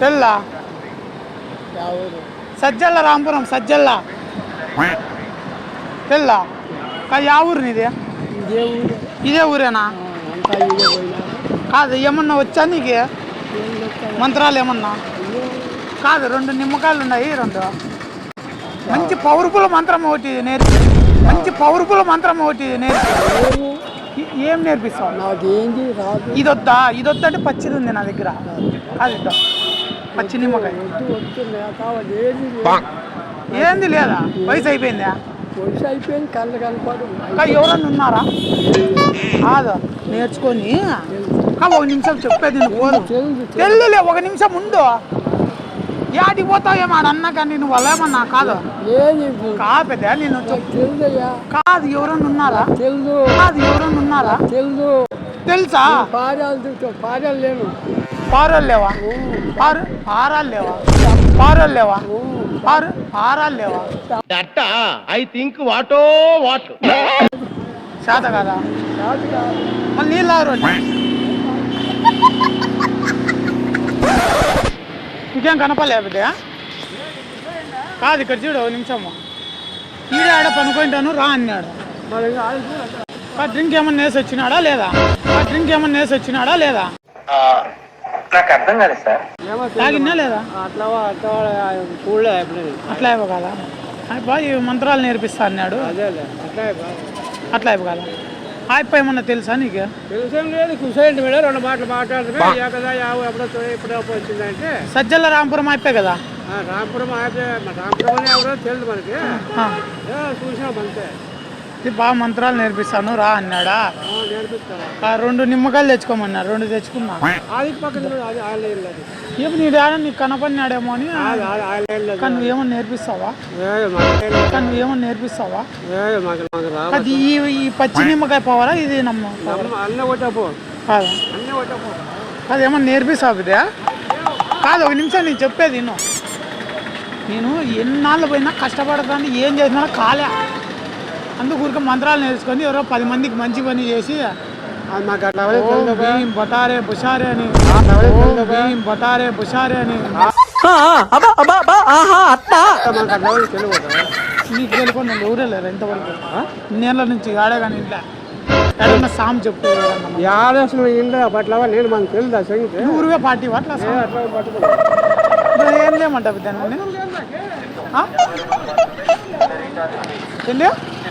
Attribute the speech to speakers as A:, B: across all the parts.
A: తెల్లా. సజ్జల్ల Rampuram సజ్జల్ల. తెల్లా. Yeah ఊరు నీది?
B: ఇదే ఊరు.
A: ఇదే ఊరేనా? కాదు ఏమన్నా వచ్చా నీకు? మంత్రాలు ఏమన్నా? కాదు రెండు నిమ్మకాయలు ఉన్నాయి రెండు. మంచి పవర్ఫుల్ మంత్రం ఒకటి నేర్పి. మంచి పవర్ఫుల్ మంత్రం ఒకటి నేర్పి. ఏం నేర్పిస్తావు?
B: నాకేంది రాదు.
A: ఇది వద్దా ఇది వద్దంటే పచ్చిది ఉంది నా దగ్గర. అది పచ్చి నిమ్మకాయ.
B: ఏది లేదు.
A: వయసు అయిపోయిందా?
B: వయసు అయిపోయింది కళ్ళు కనపడు
A: ఎవరన్నా ఉన్నారా? కాదు నేర్చుకొని. ఒక నిమిషం చెప్పేది తెల్లులే ఒక నిమిషం ఉండు. యాటికి పోతావేమో ఆడ అన్నా కానీ నువ్వు వాళ్ళేమన్నా కాదు.
B: ఏది
A: కాపెద్దా నేను కాదు ఎవరన్నా ఉన్నారా?
B: తెలుదు
A: కాదు ఎవరన్నా ఉన్నారా?
B: తెలుదు
A: తెలుసా?
B: పారాలు పారాలు లేను
A: పారోలు లేవా? పారు పారాలు లేవా? పారోలు లేవా? పారు పారాలు లేవా?
C: That I think what what.
A: శాత కదా?
B: కాదు కాదు.
A: మళ్ళీ నీళ్ళు ఆరు ఇంకేం కనపడలే పెద్ద కాదు ఇక్కడ చూడు నిమిషము ఈడే ఆడ పనుకుంటాను రా అన్నాడు. ఆ డ్రింక్ ఏమన్నా వేసి వచ్చినాడా లేదా? ఆ డ్రింక్ ఏమన్నా వేసి వచ్చినాడా లేదా?
C: నాకు అర్థం కాలేదు సార్.
A: తాగినా లేదా?
B: అట్లా అట్లా చూడలే ఎప్పుడు.
A: అట్లా బాగా ఈ మంత్రాలు నేర్పిస్తా అన్నాడు.
B: అదేలే అట్లా
A: అట్లా ఇవ్వగల ఆ ఏమన్నా తెలుసా నీకు?
B: తెలుసేం లేదు కూర్చోండి మేడం రెండు మాటలు మాట్లాడుతున్నా. కదా యావు ఎప్పుడో వచ్చిందంటే.
A: సజ్జల రాంపురం అయిపోయి కదా?
B: ఆ, రాంపురం ఆపే మన రాంపురం అని ఎవరో తెలియదు మనకి. చూసినాం అంతే.
A: ఇది బాగా మంత్రాలు నేర్పిస్తాను రా అన్నాడా?
B: ఆ,
A: రెండు నిమ్మకాయలు తెచ్చుకోమన్నారు రెండు తెచ్చుకున్నా.
B: అది పక్కన అది అది
A: ఏమి నీ డాడ నీకు కనపడినాడేమో అని
B: అది అది అది.
A: కానీ నువ్వేమన్నా నేర్పిస్తావా?
B: ఏ, మాకు.
A: కానీ నేర్పిస్తావా?
B: మాకు మాకు
A: అది ఈ ఈ పచ్చి నిమ్మకాయ పవరా ఇది నమ్మ
B: అన్న అన్నీ కొట్టపో
A: కాదు?
B: అన్నీ కొట్టపో
A: కాదు ఏమన్నా నేర్పిస్తావు బిడ్డ? కాదు ఒక నిమిషం నేను చెప్పేది విను. నేను ఎన్నాళ్ళు పోయినా కష్టపడతాను ఏం చేసినా కాలే. అందుకు ఊరికే మంత్రాలు నేర్చుకొని ఎవరో పది మందికి మంచి పని చేసి
B: అది మాకు అట్లా.
A: భీం బటారే బుషారే అని. భీం బటారే బుషారే అని. నీకు తెలుకొని నేను ఎవరే లేరు ఇంతవరకు. నేల నుంచి ఆడే కానీ ఇంట్లో. సామ్
B: ఇండ్లు అట్లా నేను మనకు తెలుదు ఆ సంగతి.
A: నువ్వు ఊరివే పార్టీ అట్లా
B: ఏ,
A: లేమంటావు దాన్ని?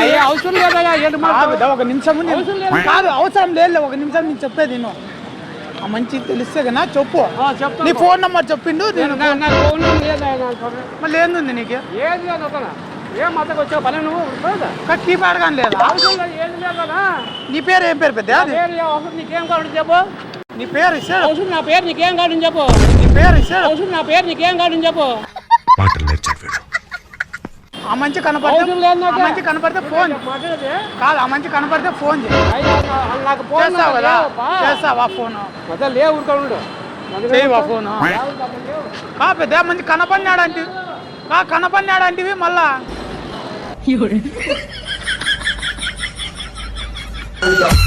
B: అయ్యే, అవసరం లేదయ్యా ఏంటి
A: ఒక నిమిషం
B: లేదు.
A: కాదు అవసరం లేదు. ఒక నిమిషం నేను చెప్పేది నేను మంచి తెలిస్తే కదా చెప్పు. నీ ఫోన్ నంబర్ చెప్పిండు నేను
B: లేదు.
A: మళ్ళీ ఏంది నీకు?
B: ఏది లేదు. ఏం మతకు వచ్చావు? పని నువ్వు?
A: కీప్యాడ్ కానీ లేదా?
B: అవసరం లేదు, ఏది లేదు.
A: నీ పేరు ఏం పేరు పెద్ద?
B: నీకేం కావాలని చెప్పు.
A: నీ పేరు
B: అవసరం నా పేరు నీకేం కావాలని చెప్పు.
A: నీ పేరు
B: అవసరం నా పేరు నీకేం కావాలని చెప్పు.
A: ఆ మంచి కనపడితే ఆ. మంచి కనపడితే ఫోన్? కాదు ఆ మంచి కనపడితే ఫోన్
B: నాకు ఫోన్
A: చేస్తావు కదా. చేస్తావా ఫోన్?
B: లేవు ఊరుకోడు
A: చేయవా ఫోన్. కా పెద్ద మంచి కనపడినాడు అంటే కా కనపడినాడు అంటివి మళ్ళా